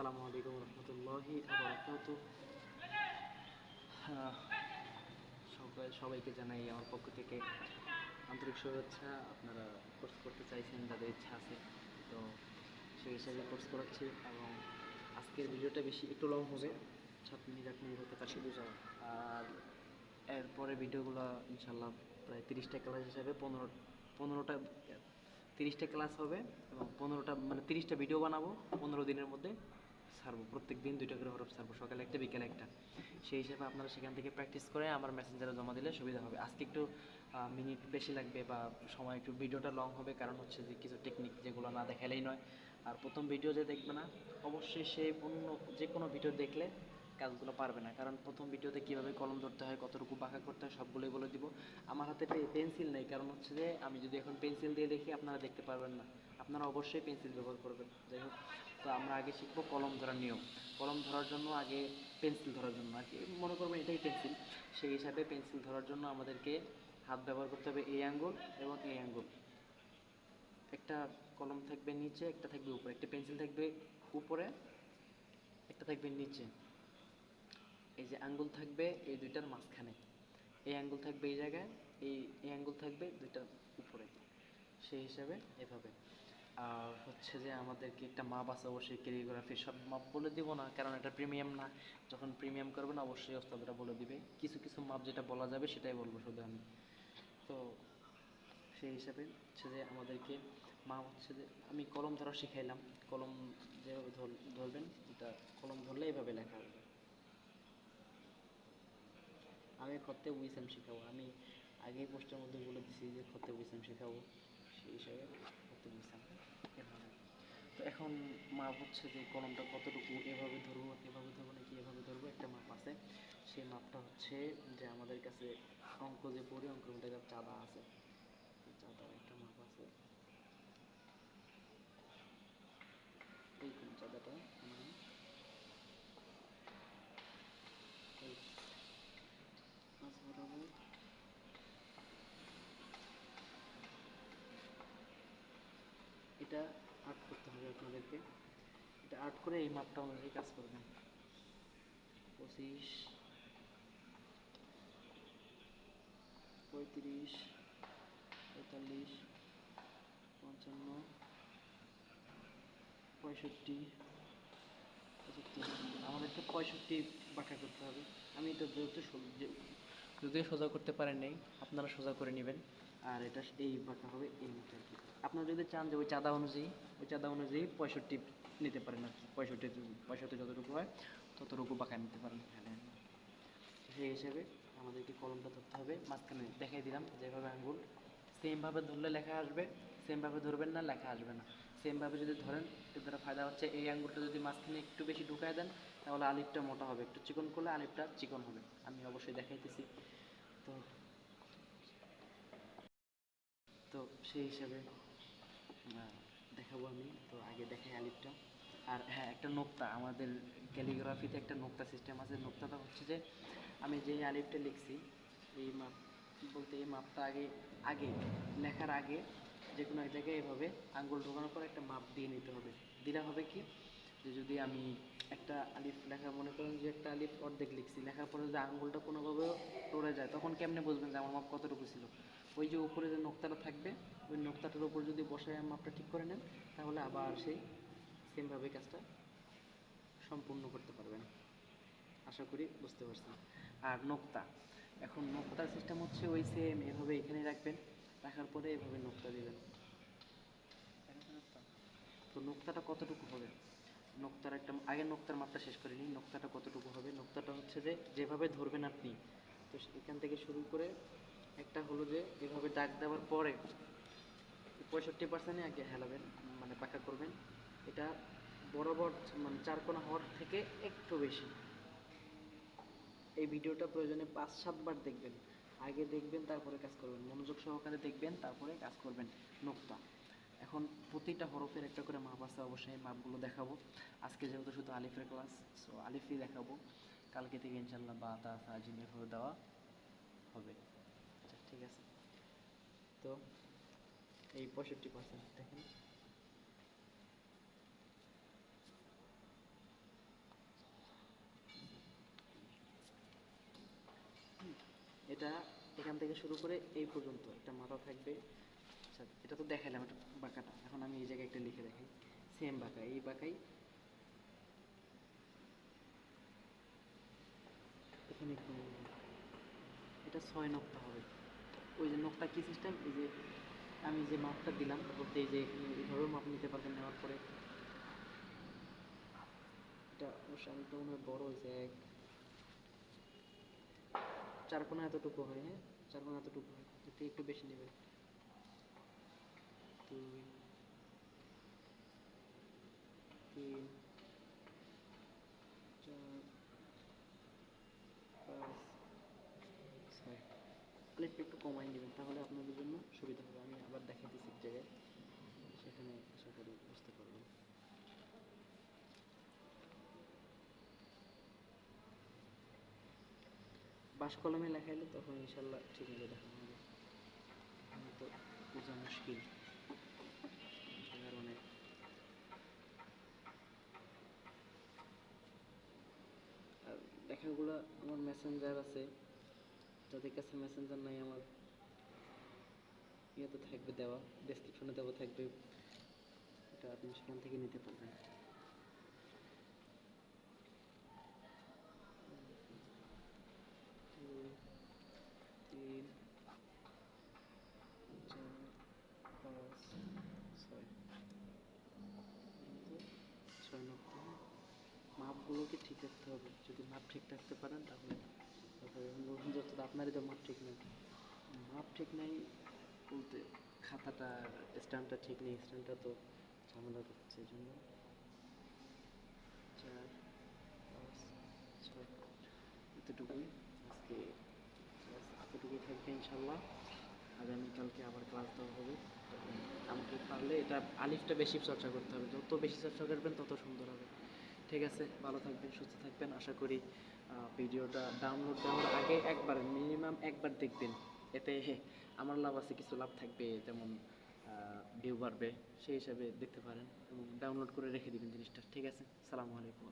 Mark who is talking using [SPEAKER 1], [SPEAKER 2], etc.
[SPEAKER 1] আসসালামু আলাইকুম রহমতুল্লাহি সবাই, সবাইকে জানাই আমার পক্ষ থেকে আন্তরিক শুভেচ্ছা। আপনারা কোর্স করতে চাইছেন, যাদের ইচ্ছা আছে, তো সেই হিসাবে কোর্স করাচ্ছি এবং আজকের ভিডিওটা বেশি একটু লং হবে। সাত মিনিট আট মিনিট হতে পারে। আর এরপরে ভিডিওগুলো ইনশাল্লাহ প্রায় তিরিশটা ক্লাস হিসাবে পনেরো, পনেরোটা, তিরিশটা ক্লাস হবে এবং পনেরোটা মানে তিরিশটা ভিডিও বানাবো পনেরো দিনের মধ্যে। ছাড়বো, প্রত্যেক দিন দুইটা করে হরফ ছাড়বো, সকালে একটা, বিকেলে একটা। সেই হিসাবে আপনারা সেখান থেকে প্র্যাকটিস করে আমার মেসেঞ্জারে জমা দিলে সুবিধা হবে। আজকে একটু মিনিট বেশি লাগবে বা সময় একটু ভিডিওটা লং হবে, কারণ হচ্ছে যে কিছু টেকনিক যেগুলো না দেখালেই নয়। আর প্রথম ভিডিও যে দেখবে না, অবশ্যই সে অন্য যে কোনো ভিডিও দেখলে কাজগুলো পারবে না। কারণ প্রথম ভিডিওতে কীভাবে কলম ধরতে হয়, কতটুকু বাঁকা করতে হয়, সবগুলোই বলে দিব। আমার হাতে পেন্সিল নেই, কারণ হচ্ছে যে আমি যদি এখন পেন্সিল দিয়ে দেখি, আপনারা দেখতে পারবেন না। আপনারা অবশ্যই পেন্সিল ব্যবহার করবেন। যাই হোক, তো আমরা আগে শিখব কলম ধরার নিয়ম। কলম ধরার জন্য আগে পেন্সিল ধরার জন্য। আর কি, মনে করবেন এটাই পেন্সিল। সেই হিসাবে পেন্সিল ধরার জন্য আমাদেরকে হাত ব্যবহার করতে হবে এই আঙ্গুল এবং এই আঙ্গুল একটা কলম থাকবে নিচে, একটা থাকবে উপরে। একটা পেন্সিল থাকবে উপরে, একটা থাকবে নিচে। এই যে আঙ্গুল থাকবে এই দুইটার মাঝখানে। এই আঙ্গুল থাকবে এই জায়গায়, এই এই আঙ্গুল থাকবে দুইটার উপরে। সেই হিসাবে এভাবে। আর হচ্ছে যে আমাদেরকে একটা মাপ আছে, অবশ্যই ক্যালিগ্রাফি সব মাপ বলে দিব না, কারণ এটা প্রিমিয়াম না। যখন প্রিমিয়াম করবেন, অবশ্যই ওস্তাদরা বলে দিবে। কিছু কিছু মাপ যেটা বলা যাবে সেটাই বলব শুধু আমি। তো সেই হিসাবে হচ্ছে যে আমাদেরকে মা হচ্ছে যে, আমি কলম ধরা শিখাইলাম। কলম যেভাবে ধর- ধরবেন, এটা কলম ধরলে এভাবে লেখা হবে। আগে খতে উইসাম শেখাবো। আমি আগেই পোস্টের মধ্যে বলে দিছি যে খতে উইসাম শেখাবো। সেই হিসাবে খতে উইসাম তো এখন মাপ হচ্ছে যে কলমটা কতটুকু এভাবে ধরবো এভাবে ধরবো নাকি এভাবে ধরবো? একটা মাপ আছে। সেই মাপটা হচ্ছে যে আমাদের কাছে অঙ্ক যে পড়ি অঙ্কের মধ্যে চাঁদা আছে। চাঁদার একটা মাপ আছে এই কোন চাঁদাটা আমি এই মাছ বরাবর এটা আর্ট করতে হবে আপনাদেরকে। এটা আর্ট করে এই মাপটা অনুযায়ী কাজ করবেন পঁচিশ, পঁয়ত্রিশ, পঁয়তাল্লিশ, পঞ্চান্ন, পঁয়ষট্টি আমাদেরকে পঁয়ষট্টি বাঁকা করতে হবে। আমি এটা যেহেতু যদিও সোজা করতে পারেন নাই, আপনারা সোজা করে নেবেন। আর এটা এই বাঁকা হবে এই মতো আর কি। আপনারা যদি চান যে ওই চাঁদা অনুযায়ী, ওই চাঁদা অনুযায়ী পঁয়ষট্টি নিতে পারেন আর কি। পঁয়ষট্টি পঁয়ষট্টি যতটুকু হয়, ততটুকু বাঁকা নিতে পারেন। হ্যাঁ সেই হিসেবে আমাদেরকে কলমটা ধরতে হবে। মাঝখানে দেখাই দিলাম যেভাবে আঙ্গুল সেমভাবে ধরলে লেখা আসবে, সেমভাবে ধরবেন না, লেখা আসবে না। সেমভাবে যদি ধরেন দ্বারা ফায়দা হচ্ছে এই আঙ্গুলটা যদি মাঝখানে একটু বেশি ঢুকায় দেন, তাহলে আলিফটা মোটা হবে। একটু চিকন করলে আলিফটা চিকন হবে। আমি অবশ্যই দেখাইতেছি। তো তো সেই হিসাবে দেখাবো আমি। তো আগে দেখাই আলিফটা। আর হ্যাঁ একটা নোক্তা। আমাদের ক্যালিগ্রাফিতে একটা নোক্তা সিস্টেম আছে। নোক্তাটা হচ্ছে যে, আমি যে আলিফটা লিখছি, এই মাপ, বলতে এই মাপটা আগে আগে, লেখার আগে যে কোনো এক জায়গায় এভাবে আঙ্গুল ঢোকানোর পর একটা মাপ দিয়ে নিতে হবে। দিলে হবে কি? যে যদি আমি একটা আলিফ লেখা, মনে করেন যে একটা আলিফ অর্ধেক লিখছি, লেখার পরে যদি আঙ্গুলটা কোনোভাবে টরে যায়, তখন কেমনে বুঝবেন যে আমার মাপ কতটুকু ছিল? ওই যে উপরে যে নোক্তাটা থাকবে, ওই নোক্তাটার উপর যদি বসায় মাপটা ঠিক করে নেন, তাহলে আবার সেই সেমভাবে কাজটা সম্পূর্ণ করতে পারবেন। আশা করি বুঝতে পারছেন। আর নোক্তা, এখন নোক্তার সিস্টেম হচ্ছে ওই সেম এভাবে এখানে রাখবেন, রাখার পরে এভাবে নোক্তা দিবেন। তো নোক্তাটা কতটুকু হবে? নোক্তার একটা, আগে নোক্তার মাপটা শেষ করে নিই, নোক্তাটা কতটুকু হবে? নোক্তাটা হচ্ছে যে, যেভাবে ধরবেন আপনি, তো এখান থেকে শুরু করে একটা হলো যে এভাবে দাগ দেওয়ার পরে পঁয়ষট্টি পার্সেন্টে আগে হেলাবেন মানে পাকা করবেন। এটা বরাবর মানে চারকোনা হওয়ার থেকে একটু বেশি। এই ভিডিওটা প্রয়োজনে পাঁচ সাতবার দেখবেন। আগে দেখবেন, তারপরে কাজ করবেন। মনোযোগ সহকারে দেখবেন, তারপরে কাজ করবেন। নোক্তা। এখন প্রতিটা হরফের একটা করে মাপ আছে, অবশ্যই মাপগুলো দেখাবো। আজকে যেহেতু শুধু আলিফের ক্লাস সো আলিফই দেখাবো। কালকে থেকে ইনশাল্লাহ বা তা সাজিম এভাবে দেওয়া হবে। ঠিক আছে। তো এই পঁয়ষট্টি পার্সেন্ট দেখেন। এটা এখান থেকে শুরু করে এই পর্যন্ত একটা মাথা থাকবে। আচ্ছা, এটা তো দেখালাম এটা বাঁকাটা। এখন আমি এই জায়গায় একটা লিখে দেখাই। সেম বাঁকা, এই বাঁকাই। এখানে এটা ছয় নক্তা হবে। ওই যে নক্তা কি সিস্টেম এই যে আমি যে মাপটা দিলাম বলতে এই যে এইভাবেও মাপ নিতে পারবেন নেওয়ার পরে। এটা অবশ্য আমি তো মনে হয় বড় হয়েছে এক চার কোনা এতটুকু হয় হ্যাঁ? চার কোনা এতটুকু হয় একটু বেশি নেবে। দুই, তিন চার পাঁচ ছয় তাহলে একটু একটু কমাই নেবেন তাহলে আপনাদের জন্য সুবিধা হবে। আমি আবার দেখাই দিচ্ছি এক জায়গায়। সেখানে আশা করি বুঝতে পারবেন। বাস কলমে লেখাইলে তখন ইনশাল্লাহ ঠিকভাবে দেখানো হবে। আমি তো বোঝা মুশকিল। কারণে আর আমার মেসেঞ্জার আছে। যাদের কাছে মেসেঞ্জার নাই আমার ইয়েতে থাকবে দেওয়া ডেসক্রিপশনে দেওয়া থাকবে, এটা আপনি সেখান থেকে নিতে পারবেন। পাঁচ, ছয়। ছয় মাপগুলোকে ঠিক রাখতে হবে। যদি মাপ ঠিক রাখতে পারেন তাহলে আপনারই তো মাপ ঠিক নাই। মাপ ঠিক নেই বলতে খাতাটা স্ট্যান্ডটা ঠিক নেই স্ট্যান্ডটা তো ঝামেলা করছে জন্য। চার এতটুকুই। আজকে এতটুকুই থাকবে ইনশাল্লাহ। আগামীকালকে আবার ক্লাস দেওয়া হবে। আমাকে পারলে এটা আলিফটা বেশি চর্চা করতে হবে। যত বেশি চর্চা করবেন তত সুন্দর হবে। ঠিক আছে? ভালো থাকবেন, সুস্থ থাকবেন। আশা করি ভিডিওটা ডাউনলোড দেওয়ার আগে একবার মিনিমাম একবার দেখবেন। এতে আমার লাভ আছে, কিছু লাভ থাকবে, যেমন ভিউ বাড়বে, সেই হিসাবে দেখতে পারেন এবং ডাউনলোড করে রেখে দিবেন জিনিসটা, ঠিক আছে? সালামু আলাইকুম।